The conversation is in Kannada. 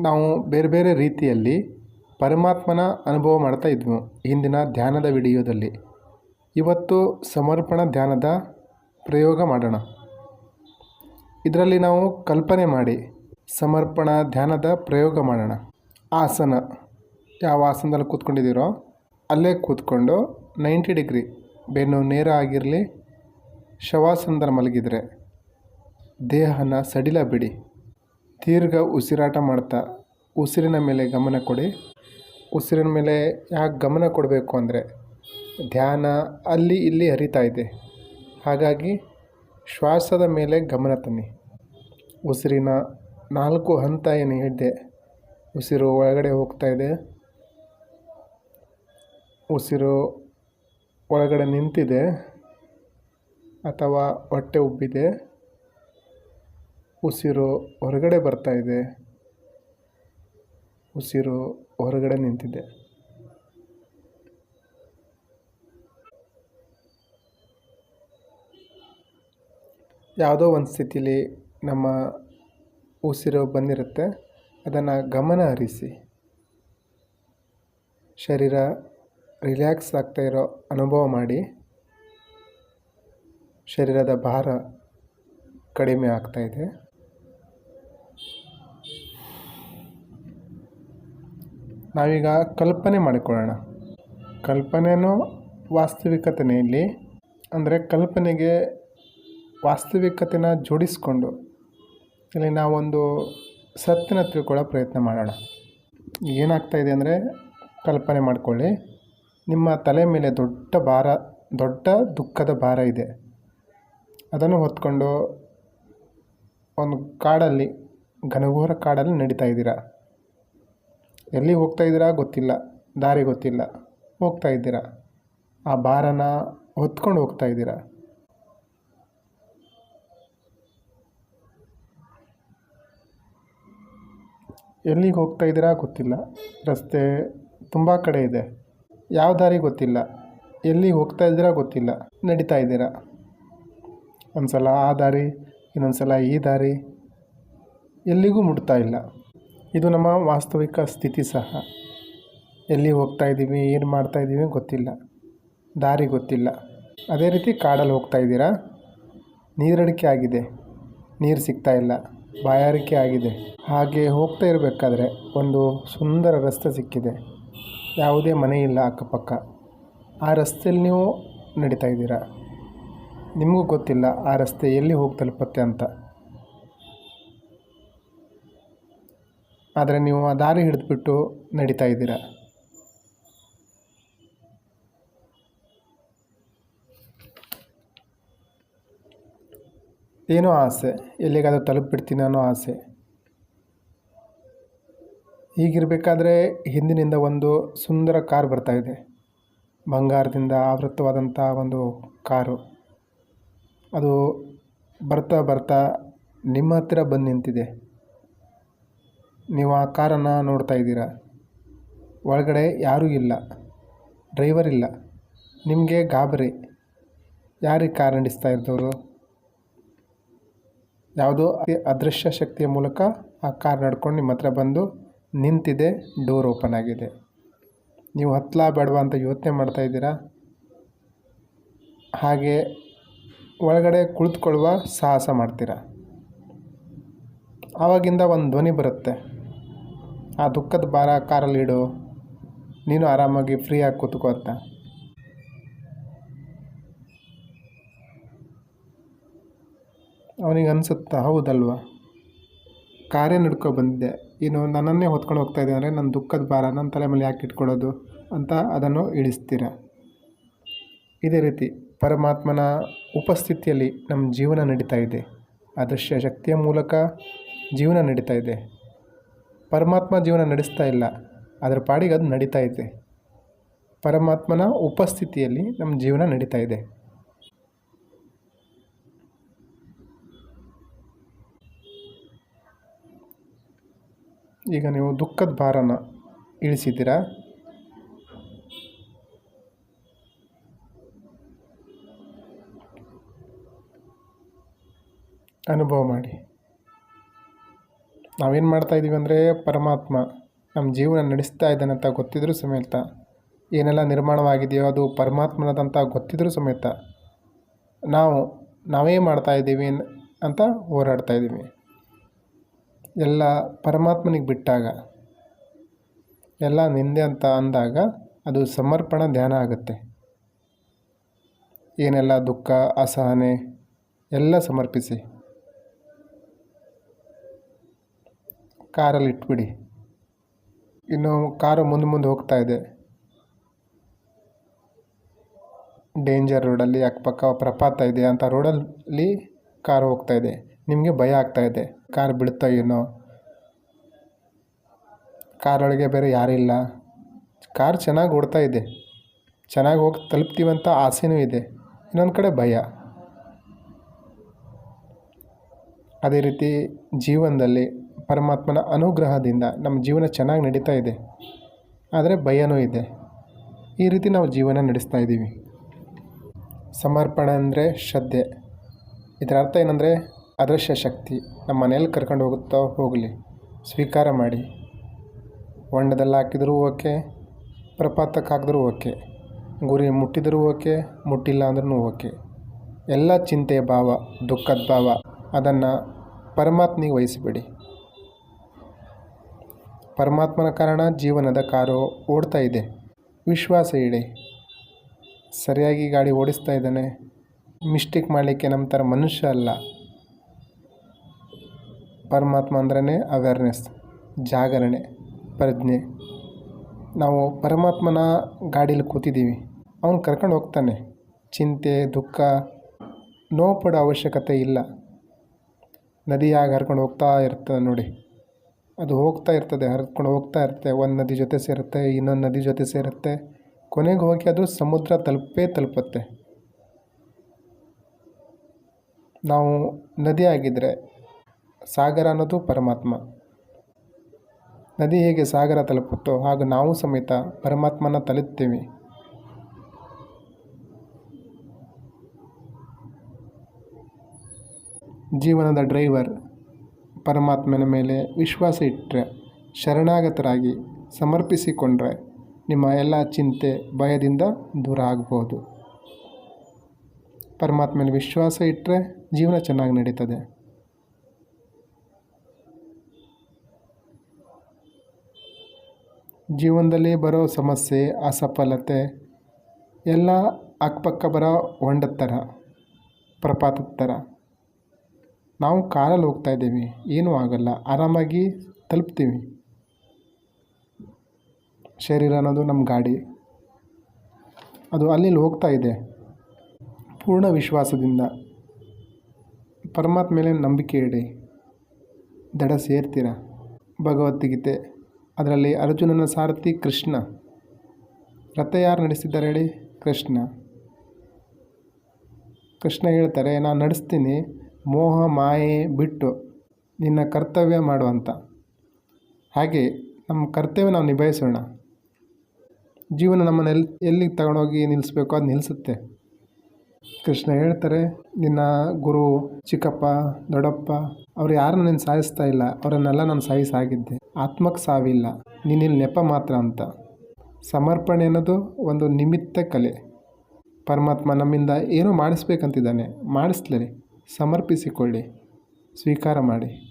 ನಾವು ಬೇರೆ ಬೇರೆ ರೀತಿಯಲ್ಲಿ ಪರಮಾತ್ಮನ ಅನುಭವ ಮಾಡ್ತಾ ಇದ್ವು ಹಿಂದಿನ ಧ್ಯಾನದ ವಿಡಿಯೋದಲ್ಲಿ. ಇವತ್ತು ಸಮರ್ಪಣ ಧ್ಯಾನದ ಪ್ರಯೋಗ ಮಾಡೋಣ. ಇದರಲ್ಲಿ ನಾವು ಕಲ್ಪನೆ ಮಾಡಿ ಸಮರ್ಪಣ ಧ್ಯಾನದ ಪ್ರಯೋಗ ಮಾಡೋಣ. ಆಸನ, ಯಾವ ಆಸನದಲ್ಲಿ ಕೂತ್ಕೊಂಡಿದ್ದೀರೋ ಅಲ್ಲೇ ಕೂತ್ಕೊಂಡು ನೈಂಟಿ ಡಿಗ್ರಿ ಬೆನ್ನು ನೇರ ಆಗಿರಲಿ, ಶವಾಸನದಲ್ಲಿ ಮಲಗಿದರೆ ದೇಹನ ಸಡಿಲ ಬಿಡಿ. ದೀರ್ಘ ಉಸಿರಾಟ ಮಾಡ್ತಾ ಉಸಿರಿನ ಮೇಲೆ ಗಮನ ಕೊಡಿ. ಉಸಿರಿನ ಮೇಲೆ ಯಾಕೆ ಗಮನ ಕೊಡಬೇಕು ಅಂದರೆ ಧ್ಯಾನ ಅಲ್ಲಿ ಇಲ್ಲಿ ಹರಿತಾ ಇದೆ. ಹಾಗಾಗಿ ಶ್ವಾಸದ ಮೇಲೆ ಗಮನ ತನ್ನಿ. ಉಸಿರಿನ ನಾಲ್ಕು ಹಂತ ಏನು ಹೇಳಿದೆ? ಉಸಿರು ಒಳಗಡೆ ಹೋಗ್ತಾ ಇದೆ. ಉಸಿರು ಒಳಗಡೆ ನಿಂತಿದೆ. ಅಥವಾ ಹೊಟ್ಟೆ ಉಬ್ಬಿದೆ. ಉಸಿರು ಹೊರಗಡೆ ಬರ್ತಾ ಇದೆ. ಉಸಿರು ಹೊರಗಡೆ ನಿಂತಿದೆ. ಯಾವುದೋ ಒಂದು ಸ್ಥಿತಿಲಿ ನಮ್ಮ ಉಸಿರು ಬಂದಿರುತ್ತೆ. ಅದನ್ನು ಗಮನ ಹರಿಸಿ. ಶರೀರ ರಿಲ್ಯಾಕ್ಸ್ ಆಗ್ತಾ ಇರೋ ಅನುಭವ ಮಾಡಿ. ಶರೀರದ ಭಾರ ಕಡಿಮೆ ಆಗ್ತಾ ನಾವೀಗ ಕಲ್ಪನೆ ಮಾಡಿಕೊಳ್ಳೋಣ. ಕಲ್ಪನೆಯೂ ವಾಸ್ತವಿಕತೆಯೇ ಇಲ್ಲಿ ಅಂದರೆ ಕಲ್ಪನೆಗೆ ವಾಸ್ತವಿಕತೆನ ಜೋಡಿಸ್ಕೊಂಡು ಇಲ್ಲಿ ನಾವೊಂದು ಸತ್ಯನ ತಿಳ್ಕೊಳ್ಳೋ ಪ್ರಯತ್ನ ಮಾಡೋಣ. ಏನಾಗ್ತಾ ಇದೆ ಅಂದರೆ, ಕಲ್ಪನೆ ಮಾಡಿಕೊಳ್ಳಿ. ನಿಮ್ಮ ತಲೆ ಮೇಲೆ ದೊಡ್ಡ ಭಾರ, ದೊಡ್ಡ ದುಃಖದ ಭಾರ ಇದೆ. ಅದನ್ನು ಹೊತ್ಕೊಂಡು ಒಂದು ಕಾಡಲ್ಲಿ, ಘನಘೋರ ಕಾಡಲ್ಲಿ ನಡೀತಾ ಇದ್ದೀರಾ? ಎಲ್ಲಿ ಹೋಗ್ತಾ ಇದ್ದೀರಾ? ಗೊತ್ತಿಲ್ಲ. ದಾರಿ ಗೊತ್ತಿಲ್ಲ. ಹೋಗ್ತಾ ಇದ್ದೀರಾ? ಆ ಭಾರನ ಹೊತ್ಕೊಂಡು ಹೋಗ್ತಾ ಇದ್ದೀರಾ? ಎಲ್ಲಿಗೆ ಹೋಗ್ತಾ ಇದ್ದೀರಾ? ಗೊತ್ತಿಲ್ಲ. ರಸ್ತೆ ತುಂಬ ಕಡೆ ಇದೆ. ಯಾವ ದಾರಿ ಗೊತ್ತಿಲ್ಲ. ಎಲ್ಲಿ ಹೋಗ್ತಾ ಇದ್ದೀರಾ? ಗೊತ್ತಿಲ್ಲ. ನಡೀತಾ ಇದ್ದೀರಾ? ಒಂದು ಸಲ ಆ ದಾರಿ ಇನ್ನೊಂದು ಸಲ ಈ ದಾರಿ. ಎಲ್ಲಿಗೂ ಮುಟ್ತಾ ಇಲ್ಲ. ಇದು ನಮ್ಮ ವಾಸ್ತವಿಕ ಸ್ಥಿತಿ ಸಹ. ಎಲ್ಲಿ ಹೋಗ್ತಾ ಇದ್ದೀವಿ, ಏನು ಮಾಡ್ತಾ ಇದ್ದೀವಿ ಗೊತ್ತಿಲ್ಲ. ದಾರಿ ಗೊತ್ತಿಲ್ಲ. ಅದೇ ರೀತಿ ಕಾಡಲ್ಲಿ ಹೋಗ್ತಾ ಇದ್ದೀರಾ? ನೀರಡಿಕೆ ಆಗಿದೆ. ನೀರು ಸಿಗ್ತಾ ಇಲ್ಲ. ಬಾಯಾರಿಕೆ ಆಗಿದೆ. ಹಾಗೆ ಹೋಗ್ತಾ ಇರಬೇಕಾದ್ರೆ ಒಂದು ಸುಂದರ ರಸ್ತೆ ಸಿಕ್ಕಿದೆ. ಯಾವುದೇ ಮನೆ ಇಲ್ಲ ಅಕ್ಕಪಕ್ಕ. ಆ ರಸ್ತೆಯಲ್ಲಿ ನೀವು ನಡೀತಾ ಇದ್ದೀರಾ? ನಿಮಗೂ ಗೊತ್ತಿಲ್ಲ ಆ ರಸ್ತೆ ಎಲ್ಲಿ ಹೋಗಿ ತಲುಪತ್ತೆ ಅಂತ. ಆದರೆ ನೀವು ಆ ದಾರಿ ಹಿಡಿದ್ಬಿಟ್ಟು ನಡೀತಾ ಇದ್ದೀರ? ಏನೋ ಆಸೆ. ಎಲ್ಲಿಗಾದರೂ ತಲುಪಿಬಿಡ್ತೀನಿ ಅನ್ನೋ ಆಸೆ. ಹೀಗಿರಬೇಕಾದ್ರೆ ಹಿಂದಿನಿಂದ ಒಂದು ಸುಂದರ ಕಾರ್ ಬರ್ತಾ ಇದೆ. ಬಂಗಾರದಿಂದ ಆವೃತ್ತವಾದಂಥ ಒಂದು ಕಾರು. ಅದು ಬರ್ತಾ ಬರ್ತಾ ನಿಮ್ಮ ಹತ್ತಿರ ಬಂದು ನಿಂತಿದೆ. ನೀವು ಆ ಕಾರನ್ನು ನೋಡ್ತಾ ಇದ್ದೀರಾ? ಒಳಗಡೆ ಯಾರೂ ಇಲ್ಲ. ಡ್ರೈವರ್ ಇಲ್ಲ. ನಿಮಗೆ ಗಾಬರಿ. ಯಾರಿಗೆ ಕಾರ್ ನಡೆಸ್ತಾ ಇದ್ದವರು ಯಾವುದೋ ಅದೃಶ್ಯ ಶಕ್ತಿಯ ಮೂಲಕ ಆ ಕಾರ್ ನಡ್ಕೊಂಡು ನಿಮ್ಮ ಹತ್ರ ಬಂದು ನಿಂತಿದೆ, ಡೋರ್ ಓಪನ್ ಆಗಿದೆ. ನೀವು ಹತ್ತಲಾ ಬೇಡವಾ ಅಂತ ಯೋಚನೆ ಮಾಡ್ತಾ ಇದ್ದೀರಾ? ಹಾಗೆ ಒಳಗಡೆ ಕುಳಿತುಕೊಳ್ಳುವ ಸಾಹಸ ಮಾಡ್ತೀರಾ? ಆವಾಗಿಂದ ಒಂದು ಧ್ವನಿ ಬರುತ್ತೆ. ಆ ದುಃಖದ ಭಾರ ಕಾರಲ್ಲಿ ಇಡು. ನೀನು ಆರಾಮಾಗಿ ಫ್ರೀಯಾಗಿ ಕೂತ್ಕೋ ಅಂತ ಅವನಿಗೆ ಅನಿಸುತ್ತಾ, ಹೌದಲ್ವ? ಕಾರ್ಯ ನಡ್ಕೊ ಬಂದಿದ್ದೆ. ಇನ್ನು ನನ್ನನ್ನೇ ಹೊತ್ಕೊಂಡು ಹೋಗ್ತಾ ಇದೆ ಅಂದರೆ ನನ್ನ ದುಃಖದ ಭಾರ ನನ್ನ ತಲೆ ಮೇಲೆ ಯಾಕೆ ಇಟ್ಕೊಳ್ಳೋದು ಅಂತ ಅದನ್ನು ಇಳಿಸ್ತೀರ? ಇದೇ ರೀತಿ ಪರಮಾತ್ಮನ ಉಪಸ್ಥಿತಿಯಲ್ಲಿ ನಮ್ಮ ಜೀವನ ನಡೀತಾ ಇದೆ. ಅದೃಶ್ಯ ಶಕ್ತಿಯ ಮೂಲಕ ಜೀವನ ನಡೀತಾ ಇದೆ. ಪರಮಾತ್ಮ ಜೀವನ ನಡೆಸ್ತಾ ಇಲ್ಲ, ಅದರ ಪಾಡಿಗೆ ಅದು ನಡೀತಾ ಇದೆ ಪರಮಾತ್ಮನ ಉಪಸ್ಥಿತಿಯಲ್ಲಿ ನಮ್ಮ ಜೀವನ ನಡೀತಾ ಇದೆ. ಈಗ ನೀವು ದುಃಖದ ಭಾರನ ಇಳಿಸಿದ್ದೀರಾ? ಅನುಭವ ಮಾಡಿ. ನಾವೇನು ಮಾಡ್ತಾ ಇದ್ದೀವಿ ಅಂದರೆ ಪರಮಾತ್ಮ ನಮ್ಮ ಜೀವನ ನಡೆಸ್ತಾ ಇದ್ದಾನೆ ಅಂತ ಗೊತ್ತಿದ್ರೂ ಸಮೇತ. ಏನೆಲ್ಲ ನಿರ್ಮಾಣವಾಗಿದೆಯೋ ಅದು ಪರಮಾತ್ಮನದಂತ ಗೊತ್ತಿದ್ರೂ ಸಮೇತ. ನಾವು, ನಾವೇ ಮಾಡ್ತಾ ಇದ್ದೀವಿ ಅಂತ ಹೋರಾಡ್ತಾ ಇದ್ದೀವಿ. ಎಲ್ಲ ಪರಮಾತ್ಮನಿಗೆ ಬಿಟ್ಟಾಗ, ಎಲ್ಲ ನಿಂದೆ ಅಂತ ಅಂದಾಗ ಅದು ಸಮರ್ಪಣ ಧ್ಯಾನ ಆಗುತ್ತೆ. ಏನೆಲ್ಲ ದುಃಖ, ಅಸಹನೆ ಎಲ್ಲ ಸಮರ್ಪಿಸಿ. ಕಾರಲ್ಲಿ ಇಟ್ಬಿಡಿ. ಇನ್ನು ಕಾರು ಮುಂದೆ ಮುಂದೆ ಹೋಗ್ತಾ ಇದೆ. ಡೇಂಜರ್ ರೋಡಲ್ಲಿ ಅಕ್ಕಪಕ್ಕ ಪ್ರಪಾತ ಇದೆ ಅಂತ ರೋಡಲ್ಲಿ ಕಾರು ಹೋಗ್ತಾ ಇದೆ. ನಿಮಗೆ ಭಯ ಆಗ್ತಾ ಇದೆ. ಕಾರ್ ಬಿಡ್ತಾ ಏನೋ. ಕಾರೊಳಗೆ ಬೇರೆ ಯಾರಿಲ್ಲ ಕಾರ್ ಚೆನ್ನಾಗಿ ಓಡ್ತಾ ಇದೆ. ಚೆನ್ನಾಗಿ ಹೋಗಿ ತಲುಪ್ತೀವಂತ ಆಸೆನೂ ಇದೆ. ಇನ್ನೊಂದು ಕಡೆ ಭಯ. ಅದೇ ರೀತಿ ಜೀವನದಲ್ಲಿ ಪರಮಾತ್ಮನ ಅನುಗ್ರಹದಿಂದ ನಮ್ಮ ಜೀವನ ಚೆನ್ನಾಗಿ ನಡೀತಾ ಇದೆ. ಆದರೆ ಭಯನೂ ಇದೆ. ಈ ರೀತಿ ನಾವು ಜೀವನ ನಡೆಸ್ತಾ ಇದ್ದೀವಿ. ಸಮರ್ಪಣೆ ಅಂದರೆ ಶ್ರದ್ಧೆ. ಇದರ ಅರ್ಥ ಏನಂದರೆ ಅದೃಶ್ಯ ಶಕ್ತಿ. ನಮ್ಮ ಮನೆಯಲ್ಲಿ ಕರ್ಕೊಂಡು ಹೋಗುತ್ತಾ ಹೋಗಲಿ. ಸ್ವೀಕಾರ ಮಾಡಿ. ಹೊಂಡದಲ್ಲಿ ಹಾಕಿದರೂ ಓಕೆ, ಪ್ರಪಾತಕ್ಕೆ ಹಾಕಿದ್ರೂ ಓಕೆ, ಗುರಿ ಮುಟ್ಟಿದರೂ ಓಕೆ, ಮುಟ್ಟಿಲ್ಲ ಅಂದ್ರೂ ಓಕೆ. ಎಲ್ಲ ಚಿಂತೆಯ ಭಾವ, ದುಃಖದ ಭಾವ, ಅದನ್ನು ಪರಮಾತ್ಮಿಗೆ ವಹಿಸಿಬಿಡಿ. ಪರಮಾತ್ಮನ ಕಾರಣ ಜೀವನದ ಕಾರು ಓಡ್ತಾ ಇದೆ. ವಿಶ್ವಾಸ ಇಡಿ. ಸರಿಯಾಗಿ ಗಾಡಿ ಓಡಿಸ್ತಾ ಇದ್ದಾನೆ. ಮಿಸ್ಟೇಕ್ ಮಾಡಲಿಕ್ಕೆ ನಮ್ಮ ಥರ ಮನುಷ್ಯ ಅಲ್ಲ. ಪರಮಾತ್ಮ ಅಂದ್ರೇ ಅವೇರ್ನೆಸ್ ಜಾಗರಣೆ, ಪ್ರಜ್ಞೆ. ನಾವು ಪರಮಾತ್ಮನ ಗಾಡೀಲಿ ಕೂತಿದ್ದೀವಿ. ಅವನು ಕರ್ಕೊಂಡು ಹೋಗ್ತಾನೆ. ಚಿಂತೆ, ದುಃಖ, ನೋವು ಪಡೋ ಅವಶ್ಯಕತೆ ಇಲ್ಲ. ನದಿಯಾಗಿ ಹರ್ಕೊಂಡು ಹೋಗ್ತಾ ಇರ್ತದೆ ನೋಡಿ. ಅದು ಹೋಗ್ತಾ ಇರ್ತದೆ, ಹರಿದ್ಕೊಂಡು ಹೋಗ್ತಾ ಇರುತ್ತೆ ಒಂದು ನದಿ ಜೊತೆ ಸೇರುತ್ತೆ, ಇನ್ನೊಂದು ನದಿ ಜೊತೆ ಸೇರುತ್ತೆ. ಕೊನೆಗೆ ಹೋಗಿ ಅದು ಸಮುದ್ರ ತಲುಪೇ ತಲುಪುತ್ತೆ. ನಾವು ನದಿ ಆಗಿದ್ದರೆ ಸಾಗರ ಅನ್ನೋದು ಪರಮಾತ್ಮ. ನದಿ ಹೇಗೆ ಸಾಗರ ತಲುಪುತ್ತೋ ಹಾಗೂ ನಾವು ಸಮೇತ ಪರಮಾತ್ಮನ ತಲುಪ್ತೀವಿ. ಜೀವನದ ಡ್ರೈವರ್ ಪರಮಾತ್ಮನ ಮೇಲೆ ವಿಶ್ವಾಸ ಇಟ್ಟರೆ ಶರಣಾಗತರಾಗಿ ಸಮರ್ಪಿಸಿಕೊಂಡ್ರೆ ನಿಮ್ಮ ಎಲ್ಲ ಚಿಂತೆ ಭಯದಿಂದ ದೂರ ಆಗ್ಬೋದು. ಪರಮಾತ್ಮನ ವಿಶ್ವಾಸ ಇಟ್ಟರೆ ಜೀವನ ಚೆನ್ನಾಗಿ ನಡೀತದೆ. ಜೀವನದಲ್ಲಿ ಬರೋ ಸಮಸ್ಯೆ, ಅಸಫಲತೆ ಎಲ್ಲ ಅಕ್ಕಪಕ್ಕ ಬರೋ ಹೊಂಡದ ಥರ ಪ್ರಪಾತದ ಥರ ನಾವು ಕಾರಲ್ಲಿ ಹೋಗ್ತಾ ಇದ್ದೀವಿ. ಏನೂ ಆಗಲ್ಲ. ಆರಾಮಾಗಿ ತಲುಪ್ತೀವಿ. ಶರೀರ ಅನ್ನೋದು ನಮ್ಮ ಗಾಡಿ. ಅದು ಅಲ್ಲಿ ಹೋಗ್ತಾ ಇದೆ. ಪೂರ್ಣ ವಿಶ್ವಾಸದಿಂದ. ಪರಮಾತ್ಮ ಮೇಲೆ ನಂಬಿಕೆ ಇಡಿ. ದಡ ಸೇರ್ತೀರ? ಭಗವದ್ಗೀತೆ ಅದರಲ್ಲಿ ಅರ್ಜುನನ ಸಾರಥಿ ಕೃಷ್ಣ. ರಥ ಯಾರು ನಡೆಸಿದ್ದಾರೆ ಹೇಳಿ? ಕೃಷ್ಣ. ಕೃಷ್ಣ ಹೇಳ್ತಾರೆ ನಾನು ನಡೆಸ್ತೀನಿ. ಮೋಹ ಮಾಯೆ ಬಿಟ್ಟು ನಿನ್ನ ಕರ್ತವ್ಯ ಮಾಡು ಅಂತ ಹಾಗೆ ನಮ್ಮ ಕರ್ತವ್ಯ ನಾವು ನಿಭಾಯಿಸೋಣ. ಜೀವನ ನಮ್ಮನ್ನು ಎಲ್ಲಿ ಎಲ್ಲಿಗೆ ತಗೊಂಡೋಗಿ ನಿಲ್ಲಿಸ್ಬೇಕು ಅದು ನಿಲ್ಲಿಸುತ್ತೆ ಕೃಷ್ಣ ಹೇಳ್ತಾರೆ, ನಿನ್ನ ಗುರು ಚಿಕ್ಕಪ್ಪ, ದೊಡ್ಡಪ್ಪ, ಅವ್ರು ಯಾರನ್ನ ನೀನು ಸಾಯಿಸ್ತಾ ಇಲ್ಲ, ಅವರನ್ನೆಲ್ಲ ನಾನು ಸಾಯಿಸಾಗಿದ್ದೆ. ಆತ್ಮಕ್ಕೆ ಸಾವಿಲ್ಲ, ನೀನಿಲ್ಲಿ ನೆಪ ಮಾತ್ರ ಅಂತ. ಸಮರ್ಪಣೆ ಅನ್ನೋದು ಒಂದು ನಿಮಿತ್ತ ಕಲೆ. ಪರಮಾತ್ಮ ನಮ್ಮಿಂದ ಏನೋ ಮಾಡಿಸ್ಬೇಕಂತಿದ್ದಾನೆ. ಮಾಡಿಸ್ಲಿ ಸಮರ್ಪಿಸಿಕೊಳ್ಳಿ. ಸ್ವೀಕಾರ ಮಾಡಿ.